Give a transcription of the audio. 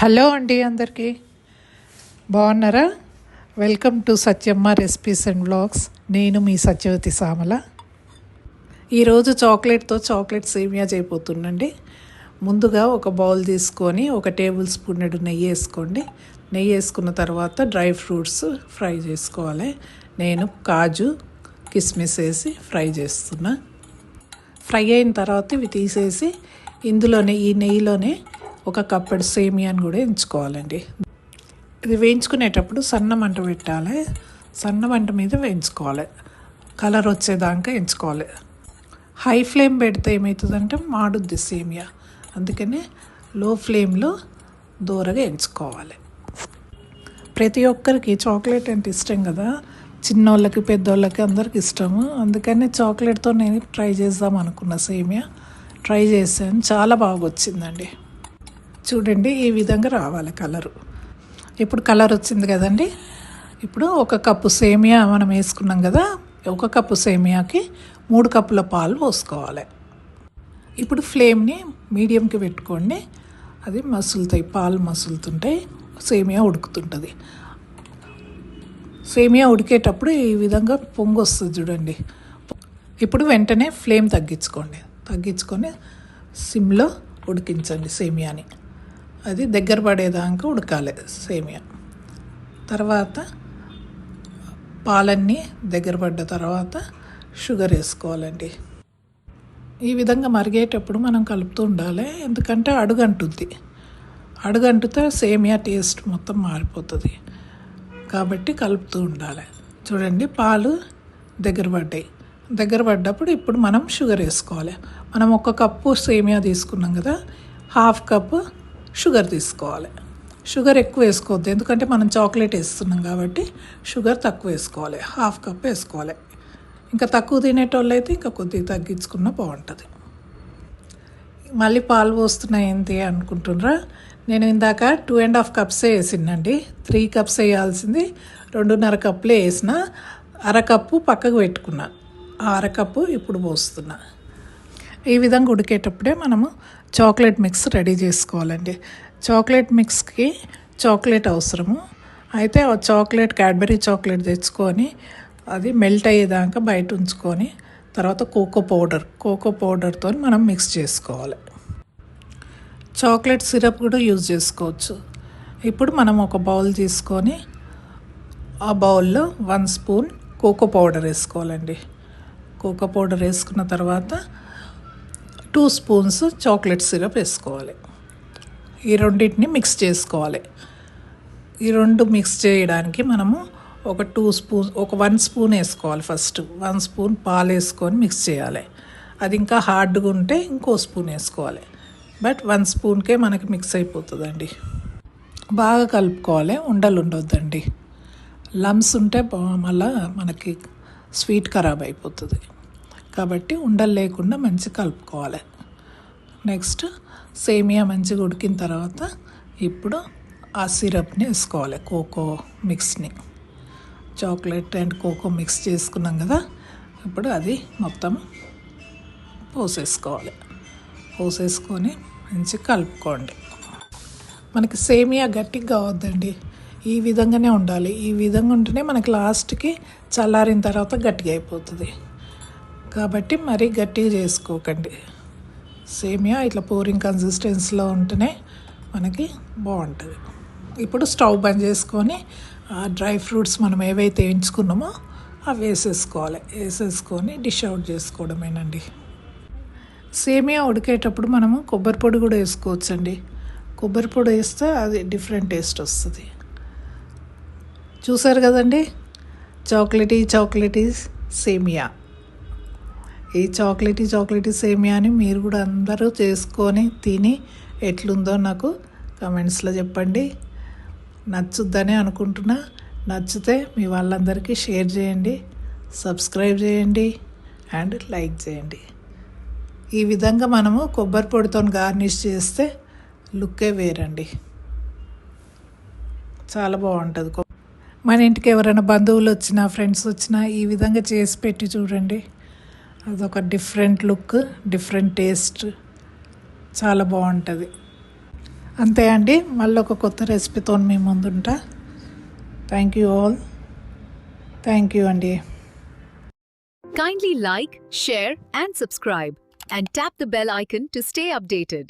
Hello అండి అందరికీ. బాగున్నారా? Welcome to Satyamma recipes and blogs నేను మీ సత్యవతి సామల. ఈరోజు చాక్లెట్తో చాక్లెట్ సేమియా చేయబోతుండండి ముందుగా ఒక బౌల్ తీసుకొని ఒక టేబుల్ స్పూన్ నెయ్యి వేసుకోండి. నెయ్యి వేసుకున్న తర్వాత డ్రై ఫ్రూట్స్ ఫ్రై చేసుకోవాలి. నేను కాజు కిస్మిస్ వేసి ఫ్రై చేస్తున్నా. ఫ్రై అయిన తర్వాత ఇవి తీసేసి ఇందులోనే ఈ నెయ్యిలోనే ఒక కప్పెడు సేమియాని కూడా ఎంచుకోవాలండి. ఇది వేయించుకునేటప్పుడు సన్న మంట పెట్టాలి. సన్న మంట మీద వేయించుకోవాలి. కలర్ వచ్చేదాకా ఎంచుకోవాలి. హై ఫ్లేమ్ పెడితే ఏమవుతుందంటే మాడుద్ది సేమియా. అందుకనే లో ఫ్లేమ్లో దూరగా ఎంచుకోవాలి. ప్రతి ఒక్కరికి చాక్లెట్ అంటే ఇష్టం కదా. చిన్నోళ్ళకి పెద్దోళ్ళకి అందరికి ఇష్టము. అందుకనే చాక్లెట్తో నేను ట్రై చేద్దాం అనుకున్న సేమియా. ట్రై చేశాను. చాలా బాగా వచ్చిందండి. చూడండి ఈ విధంగా రావాలి కలరు. ఇప్పుడు కలర్ వచ్చింది కదండి. ఇప్పుడు ఒక కప్పు సేమియా మనం వేసుకున్నాం కదా ఒక కప్పు సేమియాకి మూడు కప్పుల పాలు పోసుకోవాలి. ఇప్పుడు ఫ్లేమ్ని మీడియంకి పెట్టుకోండి. అది మసులుతాయి పాలు మసులుతుంటాయి సేమియా ఉడుకుతుంటుంది. సేమియా ఉడికేటప్పుడు ఈ విధంగా పొంగు వస్తుంది చూడండి. ఇప్పుడు వెంటనే ఫ్లేమ్ తగ్గించుకోండి. తగ్గించుకొని సిమ్లో ఉడికించండి సేమియాని. అది దగ్గర పడేదాకా ఉడకాలి సేమియా. తర్వాత పాలన్నీ దగ్గర పడ్డ తర్వాత షుగర్ వేసుకోవాలండి. ఈ విధంగా మరిగేటప్పుడు మనం కలుపుతూ ఉండాలి. ఎందుకంటే అడుగంటుంది అడుగంటుతే సేమియా టేస్ట్ మొత్తం మారిపోతుంది. కాబట్టి కలుపుతూ ఉండాలి. చూడండి పాలు దగ్గర పడ్డాయి. దగ్గర పడ్డప్పుడు ఇప్పుడు మనం షుగర్ వేసుకోవాలి. మనం ఒక కప్పు సేమియా తీసుకున్నాం కదా హాఫ్ కప్పు షుగర్ తీసుకోవాలి. షుగర్ ఎక్కువ వేసుకోవద్దు. ఎందుకంటే మనం చాక్లెట్ వేస్తున్నాం కాబట్టి షుగర్ తక్కువ వేసుకోవాలి. హాఫ్ కప్ వేసుకోవాలి. ఇంకా తక్కువ తినేటోళ్ళు అయితే ఇంకా కొద్దిగా తగ్గించుకున్నా బాగుంటుంది. మళ్ళీ పాలు పోస్తున్నాయి ఏంటి అనుకుంటున్నారా? నేను ఇందాక టూ అండ్ హాఫ్ కప్సే వేసిందండి త్రీ కప్స్ వేయాల్సింది. రెండున్నర కప్పులే వేసిన. అరకప్పు పక్కకు పెట్టుకున్నా. ఆ అరకప్పు ఇప్పుడు పోస్తున్నా. ఈ విధంగా ఉడికేటప్పుడే మనము చాక్లెట్ మిక్స్ రెడీ చేసుకోవాలండి. చాక్లెట్ మిక్స్కి చాక్లెట్ అవసరము. అయితే ఆ చాక్లెట్ క్యాడ్బరీ చాక్లెట్ తెచ్చుకొని అది మెల్ట్ అయ్యేదాకా బయట ఉంచుకొని తర్వాత కోకో పౌడర్ కోకో పౌడర్తో మనం మిక్స్ చేసుకోవాలి. చాక్లెట్ సిరప్ కూడా యూజ్ చేసుకోవచ్చు. ఇప్పుడు మనం ఒక బౌల్ తీసుకొని ఆ బౌల్లో వన్ స్పూన్ కోకో పౌడర్ వేసుకోవాలండి. కోకో పౌడర్ వేసుకున్న తర్వాత టూ స్పూన్స్ చాక్లెట్ సిరప్ వేసుకోవాలి. ఈ రెండింటిని మిక్స్ చేసుకోవాలి. ఈ రెండు మిక్స్ చేయడానికి మనము ఒక టూ స్పూన్ ఒక వన్ స్పూన్ వేసుకోవాలి ఫస్ట్. వన్ స్పూన్ పాలు వేసుకొని మిక్స్ చేయాలి. అది ఇంకా హార్డ్గా ఉంటే ఇంకో స్పూన్ వేసుకోవాలి. బట్ వన్ స్పూన్కే మనకి మిక్స్ అయిపోతుందండి. బాగా కలుపుకోవాలి. ఉండలు ఉండొద్దండి. లమ్స్ ఉంటే మళ్ళీ మనకి స్వీట్ ఖరాబ్ అయిపోతుంది. కాబట్టి ఉండలు లేకుండా మంచిగా కలుపుకోవాలి. నెక్స్ట్ సేమియా మంచిగా ఉడికిన తర్వాత ఇప్పుడు ఆ సిరప్ని వేసుకోవాలి కోకో మిక్స్ని. చాక్లెట్ అండ్ కోకో మిక్స్ చేసుకున్నాం కదా ఇప్పుడు అది మొత్తం పోసేసుకోవాలి. పోసేసుకొని మంచిగా కలుపుకోండి. మనకి సేమియా గట్టిగా కావద్దండి. ఈ విధంగానే ఉండాలి. ఈ విధంగా ఉంటేనే మనకి లాస్ట్కి చల్లారిన తర్వాత గట్టిగా అయిపోతుంది. కాబట్టి మరీ గట్టిగా చేసుకోకండి. సేమియా ఇట్లా పోరింగ్ కన్సిస్టెన్సీలో ఉంటేనే మనకి బాగుంటుంది. ఇప్పుడు స్టవ్ బంద్ చేసుకొని ఆ డ్రై ఫ్రూట్స్ మనం ఏవైతే ఎంచుకున్నామో అవి వేసేసుకోవాలి. వేసేసుకొని డిష్ అవుట్ చేసుకోవడమేనండి. సేమియా ఉడికేటప్పుడు మనము కొబ్బరి పొడి కూడా వేసుకోవచ్చండి. కొబ్బరి పొడి వేస్తే అది డిఫరెంట్ టేస్ట్ వస్తుంది. చూసారు కదండి? చాక్లెటీ చాక్లెటీ సేమియా. ఈ చాక్లెటీ చాక్లెట్ సేమియాని మీరు కూడా అందరూ చేసుకొని తిని ఎట్లుందో నాకు కమెంట్స్లో చెప్పండి. నచ్చుద్దని అనుకుంటున్నా. నచ్చితే మీ వాళ్ళందరికీ షేర్ చేయండి. సబ్స్క్రైబ్ చేయండి అండ్ లైక్ చేయండి. ఈ విధంగా మనము కొబ్బరి పొడితో గార్నిష్ చేస్తే లుక్కే వేరండి. చాలా బాగుంటుంది మన ఇంటికి ఎవరైనా బంధువులు వచ్చినా ఫ్రెండ్స్ వచ్చినా ఈ విధంగా చేసి పెట్టి చూడండి. అదొక డిఫరెంట్ లుక్ డిఫరెంట్ టేస్ట్ చాలా బాగుంటుంది అంతే అండి మళ్ళీ ఒక కొత్త రెసిపీతో మీ ముందుంటా thank you all thank you అండి Kindly like, share, and subscribe, and tap the bell icon to stay updated.